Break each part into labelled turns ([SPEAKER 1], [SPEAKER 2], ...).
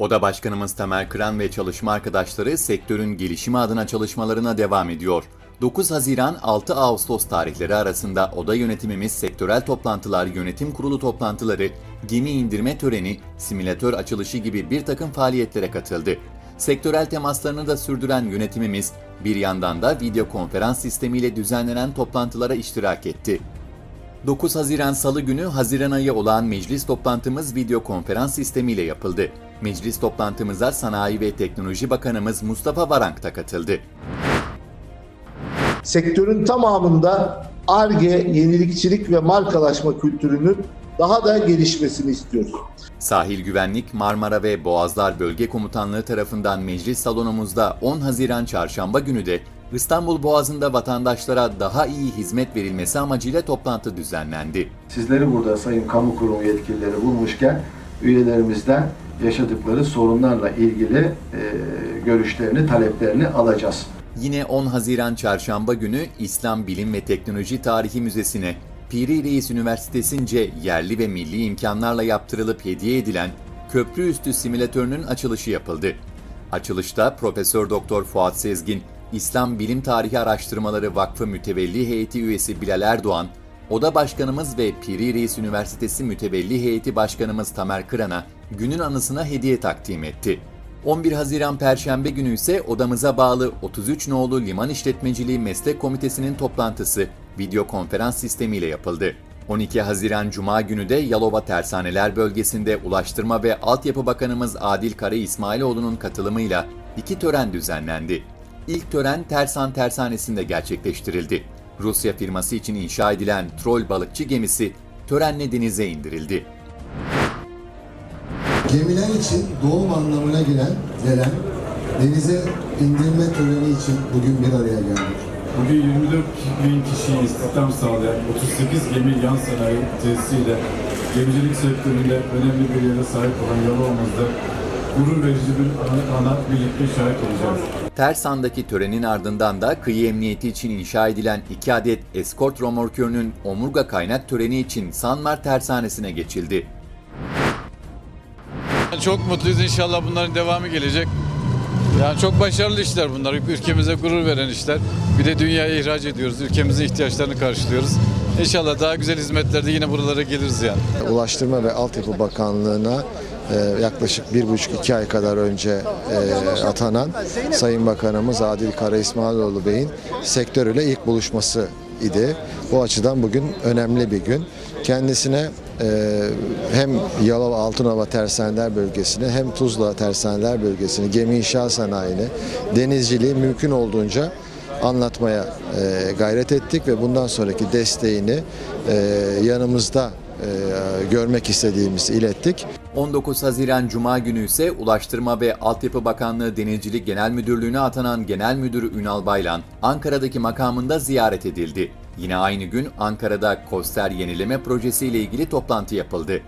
[SPEAKER 1] Oda Başkanımız Temel Kıran ve çalışma arkadaşları sektörün gelişimi adına çalışmalarına devam ediyor. 9 Haziran 6 Ağustos tarihleri arasında oda yönetimimiz sektörel toplantılar, yönetim kurulu toplantıları, gemi indirme töreni, simülatör açılışı gibi bir takım faaliyetlere katıldı. Sektörel temaslarını da sürdüren yönetimimiz bir yandan da video konferans sistemiyle düzenlenen toplantılara iştirak etti. 9 Haziran Salı günü Haziran ayı olan meclis toplantımız video konferans sistemiyle yapıldı. Meclis toplantımıza Sanayi ve Teknoloji Bakanımız Mustafa Varank da katıldı.
[SPEAKER 2] sektörün tamamında ARGE, yenilikçilik ve markalaşma kültürünün daha da gelişmesini istiyoruz.
[SPEAKER 1] Sahil Güvenlik Marmara ve Boğazlar Bölge Komutanlığı tarafından meclis salonumuzda 10 Haziran Çarşamba günü de İstanbul Boğazı'nda vatandaşlara daha iyi hizmet verilmesi amacıyla toplantı düzenlendi.
[SPEAKER 3] Sizleri burada Sayın Kamu Kurumu yetkilileri bulmuşken üyelerimizden yaşadıkları sorunlarla ilgili e, görüşlerini, taleplerini alacağız.
[SPEAKER 1] Yine 10 Haziran Çarşamba günü İslam Bilim ve Teknoloji Tarihi Müzesi'ne Piri Reis Üniversitesi'nce yerli ve milli imkanlarla yaptırılıp hediye edilen köprü üstü simülatörünün açılışı yapıldı. Açılışta Profesör Doktor Fuat Sezgin, İslam Bilim Tarihi Araştırmaları Vakfı Mütevelli Heyeti üyesi Bilal Erdoğan, Oda Başkanımız ve Piri Reis Üniversitesi Mütevelli Heyeti Başkanımız Tamer Kıran'a günün anısına hediye takdim etti. 11 Haziran Perşembe günü ise odamıza bağlı 33 nolu Liman İşletmeciliği Meslek Komitesi'nin toplantısı video konferans sistemiyle yapıldı. 12 Haziran Cuma günü de Yalova Tersaneler bölgesinde Ulaştırma ve Altyapı Bakanımız Adil Kara İsmailoğlu'nun katılımıyla iki tören düzenlendi. İlk tören Tersan Tersanesi'nde gerçekleştirildi. Rusya firması için inşa edilen trol balıkçı gemisi törenle denize indirildi.
[SPEAKER 4] Gemiler için doğum anlamına gelen, gelen denize indirme töreni için bugün bir araya geldik.
[SPEAKER 5] Bugün 24 bin kişiyi istihdam sağlayan 38 gemi yan sanayi tesisiyle gemicilik sektöründe önemli bir yere sahip olan Yalova'mızda gurur verici bir ana, ana birlikte şahit olacağız.
[SPEAKER 1] Tersan'daki törenin ardından da kıyı emniyeti için inşa edilen iki adet eskort romorkörünün omurga kaynak töreni için Sanmar Tersanesi'ne geçildi.
[SPEAKER 6] Çok mutluyuz inşallah bunların devamı gelecek. Yani çok başarılı işler bunlar. Ülkemize gurur veren işler. Bir de dünyaya ihraç ediyoruz. Ülkemizin ihtiyaçlarını karşılıyoruz. İnşallah daha güzel hizmetlerde yine buralara geliriz yani.
[SPEAKER 7] Ulaştırma ve Altyapı Bakanlığı'na e, yaklaşık bir buçuk iki ay kadar önce e, atanan Sayın Bakanımız Adil Kara İsmailoğlu Bey'in sektörüyle ilk buluşması idi. Bu açıdan bugün önemli bir gün. Kendisine e, hem Yalova Altınova Tersaneler Bölgesi'ni hem Tuzla Tersaneler Bölgesi'ni, gemi inşaat sanayini, denizciliği mümkün olduğunca anlatmaya gayret ettik ve bundan sonraki desteğini yanımızda görmek istediğimizi ilettik.
[SPEAKER 1] 19 Haziran Cuma günü ise Ulaştırma ve Altyapı Bakanlığı Denizcilik Genel Müdürlüğü'ne atanan Genel Müdürü Ünal Baylan, Ankara'daki makamında ziyaret edildi. Yine aynı gün Ankara'da Koster Yenileme Projesi ile ilgili toplantı yapıldı.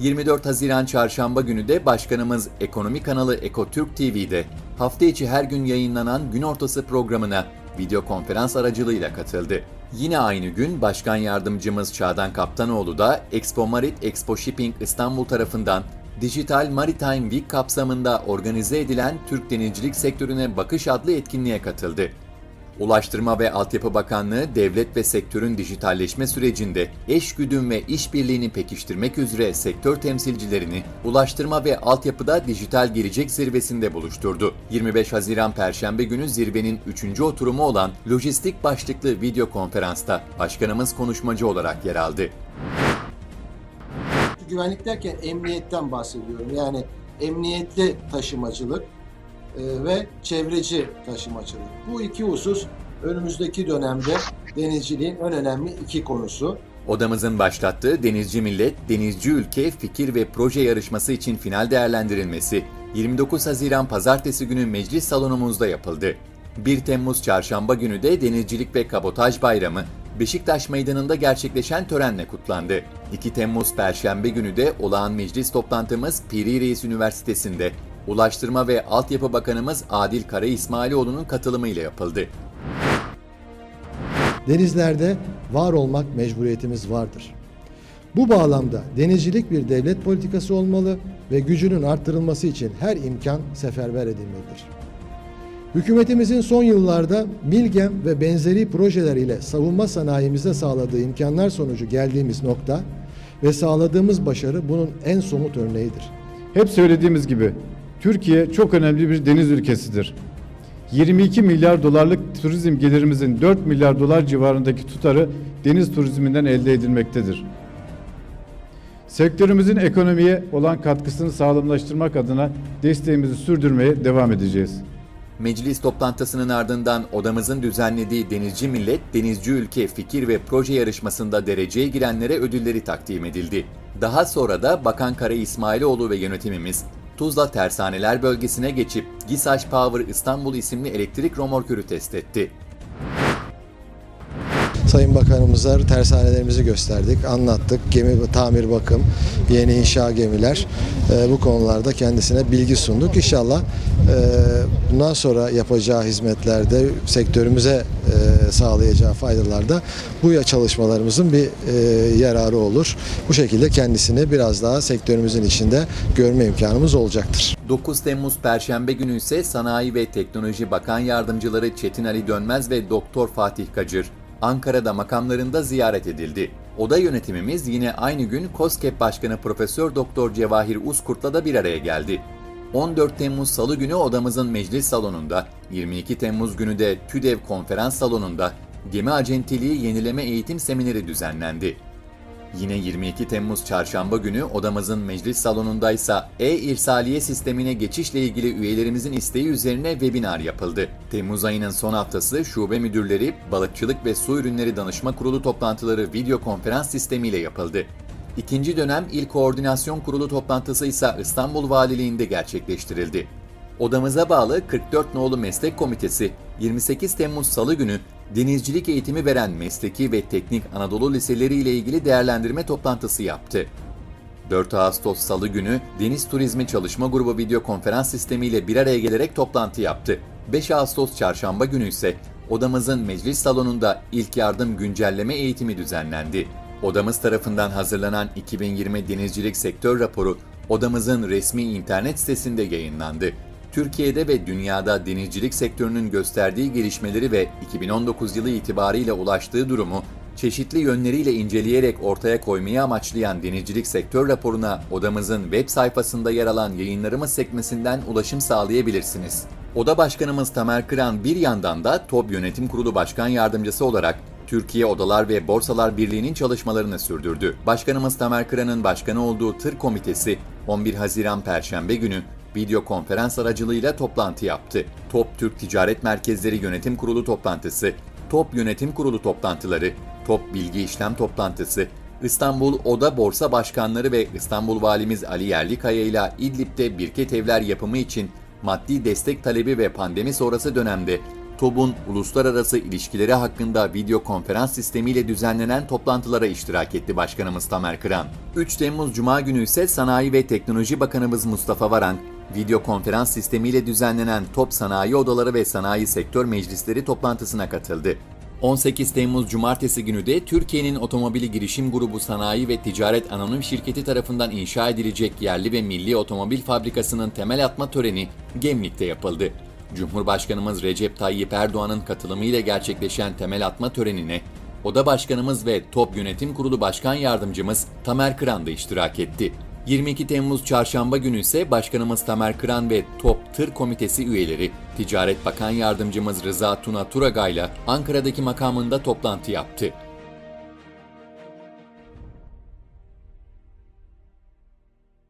[SPEAKER 1] 24 Haziran Çarşamba günü de Başkanımız Ekonomi kanalı Ekotürk TV'de hafta içi her gün yayınlanan Gün Ortası programına video konferans aracılığıyla katıldı. Yine aynı gün Başkan Yardımcımız Çağdan Kaptanoğlu da Expo Marit Expo Shipping İstanbul tarafından Dijital Maritime Week kapsamında organize edilen Türk denizcilik sektörüne bakış adlı etkinliğe katıldı. Ulaştırma ve Altyapı Bakanlığı devlet ve sektörün dijitalleşme sürecinde eş güdüm ve işbirliğini pekiştirmek üzere sektör temsilcilerini Ulaştırma ve Altyapıda Dijital Gelecek Zirvesi'nde buluşturdu. 25 Haziran Perşembe günü zirvenin 3. oturumu olan lojistik başlıklı video konferansta başkanımız konuşmacı olarak yer aldı.
[SPEAKER 8] Güvenlik derken emniyetten bahsediyorum. Yani emniyetli taşımacılık ve çevreci taşımacılık. Bu iki husus önümüzdeki dönemde denizciliğin en önemli iki konusu.
[SPEAKER 1] Odamızın başlattığı Denizci Millet, Denizci Ülke Fikir ve Proje Yarışması için final değerlendirilmesi 29 Haziran Pazartesi günü meclis salonumuzda yapıldı. 1 Temmuz Çarşamba günü de Denizcilik ve Kabotaj Bayramı Beşiktaş Meydanı'nda gerçekleşen törenle kutlandı. 2 Temmuz Perşembe günü de olağan meclis toplantımız Piri Reis Üniversitesi'nde Ulaştırma ve Altyapı Bakanımız Adil Kara İsmailoğlu'nun katılımıyla yapıldı.
[SPEAKER 4] Denizlerde var olmak mecburiyetimiz vardır. Bu bağlamda denizcilik bir devlet politikası olmalı ve gücünün arttırılması için her imkan seferber edilmelidir. Hükümetimizin son yıllarda Milgem ve benzeri projeler ile savunma sanayimize sağladığı imkanlar sonucu geldiğimiz nokta ve sağladığımız başarı bunun en somut örneğidir.
[SPEAKER 5] Hep söylediğimiz gibi Türkiye çok önemli bir deniz ülkesidir. 22 milyar dolarlık turizm gelirimizin 4 milyar dolar civarındaki tutarı deniz turizminden elde edilmektedir. Sektörümüzün ekonomiye olan katkısını sağlamlaştırmak adına desteğimizi sürdürmeye devam edeceğiz.
[SPEAKER 1] Meclis toplantısının ardından odamızın düzenlediği Denizci Millet, Denizci Ülke fikir ve proje yarışmasında dereceye girenlere ödülleri takdim edildi. Daha sonra da Bakan Kara İsmailoğlu ve yönetimimiz Tuzla Tersaneler bölgesine geçip GİSAŞ Power İstanbul isimli elektrik romorkörü test etti.
[SPEAKER 7] Sayın Bakanımıza tersanelerimizi gösterdik, anlattık. Gemi tamir bakım, yeni inşa gemiler e, bu konularda kendisine bilgi sunduk. İnşallah e, bundan sonra yapacağı hizmetlerde sektörümüze e, sağlayacağı faydalarda bu ya çalışmalarımızın bir e, yararı olur. Bu şekilde kendisini biraz daha sektörümüzün içinde görme imkanımız olacaktır.
[SPEAKER 1] 9 Temmuz Perşembe günü ise Sanayi ve Teknoloji Bakan Yardımcıları Çetin Ali Dönmez ve Doktor Fatih Kacır Ankara'da makamlarında ziyaret edildi. Oda yönetimimiz yine aynı gün KOSGEB Başkanı Profesör Doktor Cevahir Uzkurt'la da bir araya geldi. 14 Temmuz Salı günü odamızın meclis salonunda, 22 Temmuz günü de TÜDEV konferans salonunda gemi acentiliği yenileme eğitim semineri düzenlendi. Yine 22 Temmuz çarşamba günü odamızın meclis salonundaysa e-irsaliye sistemine geçişle ilgili üyelerimizin isteği üzerine webinar yapıldı. Temmuz ayının son haftası şube müdürleri, balıkçılık ve su ürünleri danışma kurulu toplantıları video konferans sistemiyle yapıldı. İkinci dönem İl Koordinasyon Kurulu toplantısı ise İstanbul Valiliğinde gerçekleştirildi. Odamıza bağlı 44 nolu meslek komitesi 28 Temmuz Salı günü denizcilik eğitimi veren mesleki ve teknik Anadolu liseleri ile ilgili değerlendirme toplantısı yaptı. 4 Ağustos Salı günü Deniz Turizmi Çalışma Grubu video konferans sistemiyle bir araya gelerek toplantı yaptı. 5 Ağustos Çarşamba günü ise odamızın meclis salonunda ilk yardım güncelleme eğitimi düzenlendi. Odamız tarafından hazırlanan 2020 Denizcilik Sektör Raporu odamızın resmi internet sitesinde yayınlandı. Türkiye'de ve dünyada denizcilik sektörünün gösterdiği gelişmeleri ve 2019 yılı itibariyle ulaştığı durumu çeşitli yönleriyle inceleyerek ortaya koymayı amaçlayan denizcilik sektör raporuna odamızın web sayfasında yer alan yayınlarımız sekmesinden ulaşım sağlayabilirsiniz. Oda Başkanımız Tamer Kıran bir yandan da TOB Yönetim Kurulu Başkan Yardımcısı olarak Türkiye Odalar ve Borsalar Birliği'nin çalışmalarını sürdürdü. Başkanımız Tamer Kıran'ın başkanı olduğu Tır Komitesi 11 Haziran Perşembe günü video konferans aracılığıyla toplantı yaptı. TOP Türk Ticaret Merkezleri Yönetim Kurulu toplantısı, TOP Yönetim Kurulu toplantıları, TOP Bilgi İşlem toplantısı, İstanbul Oda Borsa Başkanları ve İstanbul Valimiz Ali Yerlikaya ile İdlib'de birket evler yapımı için maddi destek talebi ve pandemi sonrası dönemde TOB'un uluslararası ilişkileri hakkında video konferans sistemiyle düzenlenen toplantılara iştirak etti Başkanımız Tamer Kıran. 3 Temmuz Cuma günü ise Sanayi ve Teknoloji Bakanımız Mustafa Varank, video konferans sistemiyle düzenlenen TOP Sanayi Odaları ve Sanayi Sektör Meclisleri toplantısına katıldı. 18 Temmuz Cumartesi günü de Türkiye'nin Otomobili Girişim Grubu Sanayi ve Ticaret Anonim Şirketi tarafından inşa edilecek yerli ve milli otomobil fabrikasının temel atma töreni Gemlik'te yapıldı. Cumhurbaşkanımız Recep Tayyip Erdoğan'ın katılımıyla gerçekleşen temel atma törenine Oda Başkanımız ve Top Yönetim Kurulu Başkan Yardımcımız Tamer Kıran da iştirak etti. 22 Temmuz Çarşamba günü ise Başkanımız Tamer Kıran ve Top Tır Komitesi üyeleri Ticaret Bakan Yardımcımız Rıza Tuna Turagay'la Ankara'daki makamında toplantı yaptı.